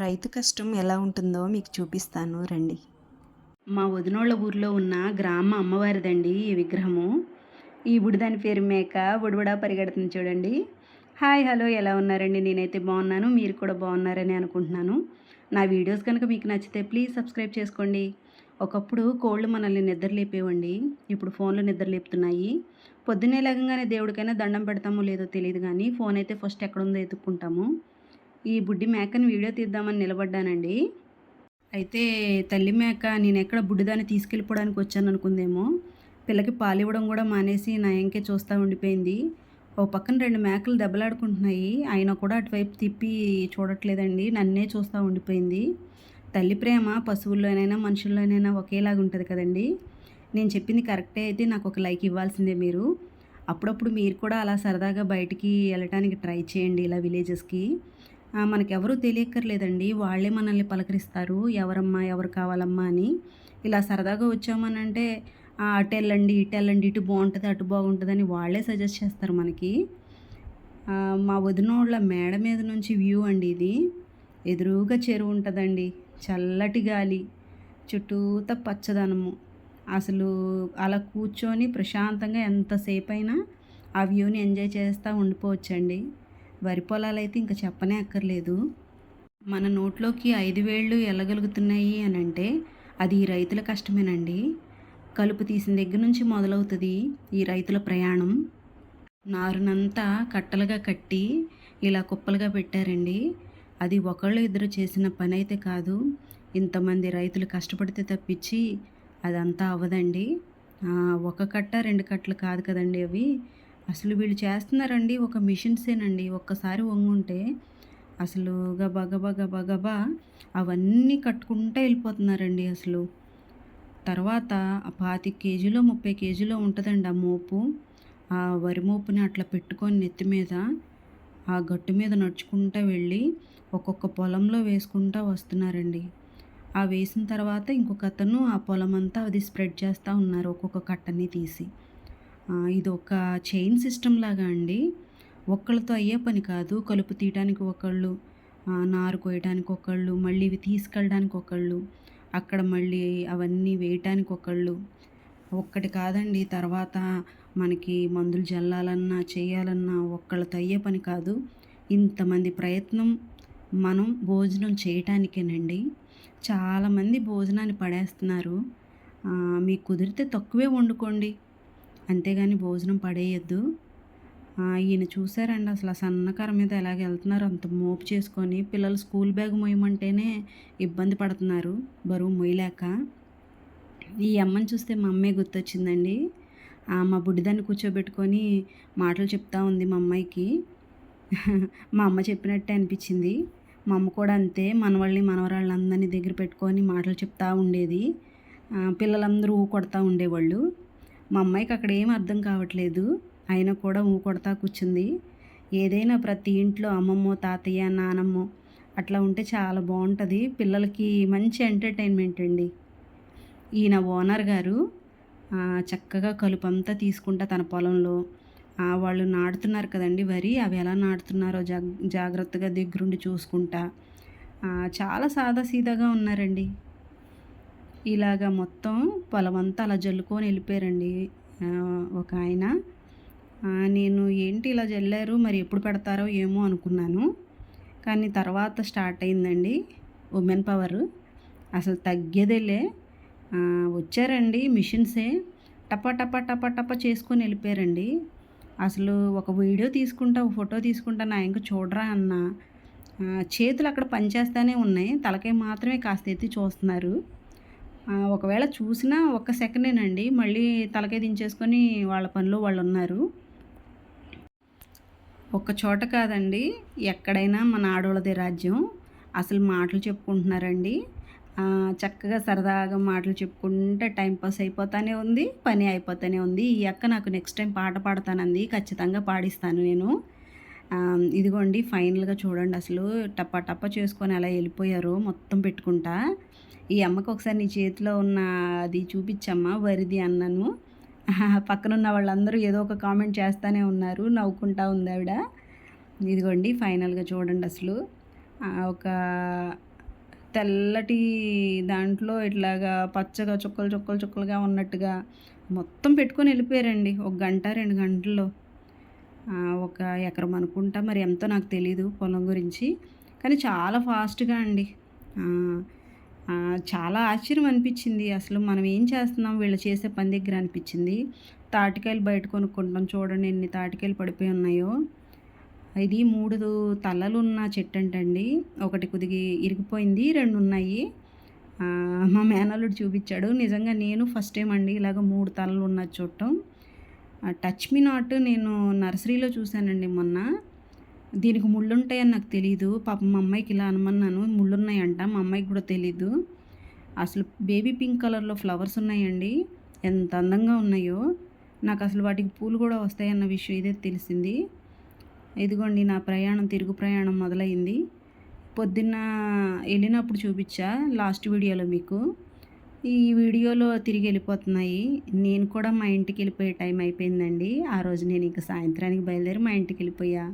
రైతు కష్టం ఎలా ఉంటుందో మీకు చూపిస్తాను రండి. మా వదినోళ్ళ ఊర్లో ఉన్న గ్రామ అమ్మవారిదండి ఈ విగ్రహము. ఈ బుడిదాని పేరు మేక బుడిబుడా పరిగెడుతుంది చూడండి. హాయ్ హలో ఎలా ఉన్నారండి? నేనైతే బాగున్నాను మీరు కూడా బాగున్నారని అనుకుంటున్నాను. నా వీడియోస్ కనుక మీకు నచ్చితే ప్లీజ్ సబ్స్క్రైబ్ చేసుకోండి. ఒకప్పుడు కోళ్ళు మనల్ని నిద్ర లేపేవండి ఇప్పుడు ఫోన్లు నిద్ర లేపుతున్నాయి పొద్దున్నే లేకంగానే దేవుడికైనా దండం పెడతామో లేదో తెలియదు కానీ ఫోన్ అయితే ఫస్ట్ ఎక్కడుందో ఎత్తుక్కుంటాము. ఈ బుడ్డి మేకని వీడియో తీద్దామని నిలబడ్డానండి. అయితే తల్లి మేక నేను ఎక్కడ బుడ్డిదాన్ని తీసుకెళ్ళిపోవడానికి వచ్చాను అనుకుందేమో. పిల్లకి పాలివ్వడం కూడా మానేసి నా ఎంకే చూస్తూ ఉండిపోయింది. ఓ పక్కన రెండు మేకలు దెబ్బలాడుకుంటున్నాయి. అయినా కూడా అటువైపు తిప్పి చూడట్లేదండి. నన్నే చూస్తూ ఉండిపోయింది. తల్లి ప్రేమ పశువుల్లోనైనా మనుషుల్లోనైనా ఒకేలాగా ఉంటుంది కదండి. నేను చెప్పింది కరెక్టే. అయితే నాకు ఒక లైక్ ఇవ్వాల్సిందే మీరు. అప్పుడప్పుడు మీరు కూడా అలా సరదాగా బయటికి వెళ్ళటానికి ట్రై చేయండి ఇలా విలేజెస్కి. మనకెవరూ తెలియక్కర్లేదండి. వాళ్ళే మనల్ని పలకరిస్తారు. ఎవరమ్మా ఎవరు కావాలమ్మా అని. ఇలా సరదాగా వచ్చామనంటే అటు వెళ్ళండి ఇటు వెళ్ళండి ఇటు బాగుంటుంది అటు బాగుంటుందని వాళ్ళే సజెస్ట్ చేస్తారు మనకి. మా వదినోళ్ళ మేడ మీద నుంచి వ్యూ అండి ఇది. ఎదురుగా చెరువు ఉంటుందండి. చల్లటి గాలి చుట్టూత పచ్చదనము. అసలు అలా కూర్చొని ప్రశాంతంగా ఎంతసేపు అయినా ఆ వ్యూని ఎంజాయ్ చేస్తూ ఉండిపోవచ్చండి. వరి పొలాలు అయితే ఇంకా చెప్పనే అక్కర్లేదు. మన నోట్లోకి ఐదు వేళ్ళు వెళ్ళగలుగుతున్నాయి అని అంటే అది ఈ రైతుల కష్టమేనండి. కలుపు తీసిన దగ్గర నుంచి మొదలవుతుంది ఈ రైతుల ప్రయాణం. నారునంతా కట్టలుగా కట్టి ఇలా కుప్పలుగా పెట్టారండి. అది ఒకళ్ళు ఇద్దరు చేసిన పని అయితే కాదు. ఇంతమంది రైతులు కష్టపడితే తప్పించి అదంతా అవ్వదండి. ఒక కట్ట రెండు కట్టలు కాదు కదండి అవి. అసలు వీళ్ళు చేస్తున్నారండి ఒక మిషన్సేనండి. ఒక్కసారి వంగుంటే అసలు గబా గబా గబా గబా అవన్నీ కట్టుకుంటూ వెళ్ళిపోతున్నారండి అసలు. తర్వాత ఆ పాతి కేజీలో ముప్పై కేజీలో ఉంటుందండి ఆ మోపు. ఆ వరి మోపుని అట్లా పెట్టుకొని నెత్తి మీద ఆ గట్టు మీద నడుచుకుంటూ వెళ్ళి ఒక్కొక్క పొలంలో వేసుకుంటూ వస్తున్నారండి. ఆ వేసిన తర్వాత ఇంకొక అతను ఆ పొలం అంతా అది స్ప్రెడ్ చేస్తూ ఉన్నారు ఒక్కొక్క కట్టని తీసి. ఇది ఒక చైన్ సిస్టమ్ లాగా అండి. ఒక్కళ్ళతో అయ్యే పని కాదు. కలుపు తీయడానికి ఒకళ్ళు నారు కోయడానికి ఒకళ్ళు మళ్ళీ ఇవి తీసుకెళ్ళడానికి ఒకళ్ళు అక్కడ మళ్ళీ అవన్నీ వేయటానికి ఒకళ్ళు. ఒక్కటి కాదండి. తర్వాత మనకి మందులు జల్లాలన్నా చేయాలన్నా ఒక్కళ్ళతో అయ్యే పని కాదు. ఇంతమంది ప్రయత్నం మనం భోజనం చేయటానికేనండి. చాలామంది భోజనాన్ని పడేస్తున్నారు. మీకు కుదిరితే తక్కువే వండుకోండి. అంతేగాని భోజనం పడేయద్దు. ఈయన చూసారండి అసలు ఆ సన్నకార మీద ఎలాగ వెళ్తున్నారు అంత మోపు చేసుకొని పిల్లలు స్కూల్ బ్యాగ్ మోయమంటేనే ఇబ్బంది పడుతున్నారు బరువు మొయ్యలేక ఈ అమ్మని చూస్తే మా అమ్మే గుర్తొచ్చిందండి. మా బుడ్డిదాన్ని కూర్చోబెట్టుకొని మాటలు చెప్తా ఉంది మా అమ్మాయికి. మా అమ్మ చెప్పినట్టే అనిపించింది. మా అమ్మ కూడా అంతే మనవాళ్ళని మనవరాళ్ళని అందరినీ దగ్గర పెట్టుకొని మాటలు చెప్తా ఉండేది. పిల్లలందరూ కొడతా ఉండేవాళ్ళు. మా అమ్మాయికి అక్కడ ఏం అర్థం కావట్లేదు. ఆయన కూడా ఊ కొడతా కూర్చుంది. ఏదైనా ప్రతి ఇంట్లో అమ్మమ్మో తాతయ్య నానమ్మో అట్లా ఉంటే చాలా బాగుంటుంది. పిల్లలకి మంచి ఎంటర్టైన్మెంట్ అండి. ఈయన ఓనర్ గారు చక్కగా కలుపు అంతా తీసుకుంటా తన పొలంలో. వాళ్ళు నాటుతున్నారు కదండి వరి. అవి ఎలా నాటుతున్నారో జాగ్ జాగ్రత్తగా దగ్గరుండి చూసుకుంటా. చాలా సాదా సీదాగా ఉన్నారండి. ఇలాగ మొత్తం పొలం అంతా అలా జల్లుకొని వెళ్ళిపోయారండి ఒక ఆయన. నేను ఏంటి ఇలా జల్లారు మరి ఎప్పుడు పెడతారో ఏమో అనుకున్నాను. కానీ తర్వాత స్టార్ట్ అయిందండి ఉమెన్ పవర్. అసలు తగ్గేదేలే. వచ్చారండి మిషన్సే. టపా టపా టపా టపా చేసుకొని వెళ్ళిపోయారండి. అసలు ఒక వీడియో తీసుకుంటా ఒక ఫోటో తీసుకుంటా నా ఇంకా చూడరా అన్న చేతులు అక్కడ పనిచేస్తూనే ఉన్నాయి. తలకై మాత్రమే కాస్త ఎత్తి చూస్తున్నారు. ఒకవేళ చూసినా ఒక్క సెకండేనండి. మళ్ళీ తలకాయ దించేసుకొని వాళ్ళ పనిలో వాళ్ళు ఉన్నారు ఒక్క చోట కాదండి. ఎక్కడైనా మన ఆడోళ్ళదే రాజ్యం. అసలు మాటలు చెప్పుకుంటున్నారండి. చక్కగా సరదాగా మాటలు చెప్పుకుంటే టైంపాస్ అయిపోతానే ఉంది పని అయిపోతానే ఉంది. ఈ అక్క నాకు నెక్స్ట్ టైం పాట పాడతానంది. ఖచ్చితంగా పాడిస్తాను నేను. ఇదిగోండి ఫైనల్గా చూడండి అసలు. టప్ప టప్ప చేసుకొని అలా వెళ్ళిపోయారు మొత్తం పెట్టుకుంటా. ఈ అమ్మకు ఒకసారి నీ చేతిలో ఉన్న అది చూపించమ్మా వరిది అన్నాను. పక్కనున్న వాళ్ళందరూ ఏదో ఒక కామెంట్ చేస్తూనే ఉన్నారు నవ్వుకుంటా ఉంది ఆవిడ. ఇదిగోండి ఫైనల్గా చూడండి అసలు. ఒక తెల్లటి దాంట్లో ఇట్లాగా పచ్చగా చుక్కలు చుక్కలు చుక్కలుగా ఉన్నట్టుగా మొత్తం పెట్టుకొని వెళ్ళిపోయారండి. ఒక గంట రెండు గంటల్లో. ఒక ఎకరం అనుకుంటా. మరి ఎంతో నాకు తెలీదు పొలం గురించి. కానీ చాలా ఫాస్ట్గా అండి. చాలా ఆశ్చర్యం అనిపించింది. అసలు మనం ఏం చేస్తున్నాం? వీళ్ళు చేసే పని దగ్గర అనిపించింది. తాటికాయలు బయట కొనుక్కుంటాం చూడండి ఎన్ని తాటికాయలు పడిపోయి ఉన్నాయో. ఇది మూడు తలలు ఉన్న చెట్టు అంటండి. ఒకటి కొద్దిగా ఇరిగిపోయింది రెండు ఉన్నాయి. మా మేనల్లుడు చూపించాడు. నిజంగా నేను ఫస్ట్ టైం అండి ఇలాగ మూడు తలలు ఉన్న చూడటం. టచ్ మీ నాట్ నేను నర్సరీలో చూశానండి మొన్న. దీనికి ముళ్ళు ఉంటాయని నాకు తెలియదు పాపం మా అమ్మాయికి ఇలా అనమన్నాను. ముళ్ళు ఉన్నాయంట మా అమ్మాయికి కూడా తెలీదు. అసలు బేబీ పింక్ కలర్లో ఫ్లవర్స్ ఉన్నాయండి. ఎంత అందంగా ఉన్నాయో. నాకు అసలు వాటికి పూలు కూడా వస్తాయన్న విషయం ఇదే తెలిసింది. ఇదిగోండి నా ప్రయాణం తిరుగు ప్రయాణం మొదలైంది. పొద్దున్న వెళ్ళినప్పుడు చూపించా లాస్ట్ వీడియోలో మీకు. ఈ వీడియోలో తిరిగి వెళ్ళిపోతున్నాయి నేను కూడా మా ఇంటికి వెళ్ళిపోయే టైం అయిపోయిందండి. ఆ రోజు నేను ఇంకా సాయంత్రానికి బయలుదేరి మా ఇంటికి వెళ్ళిపోయా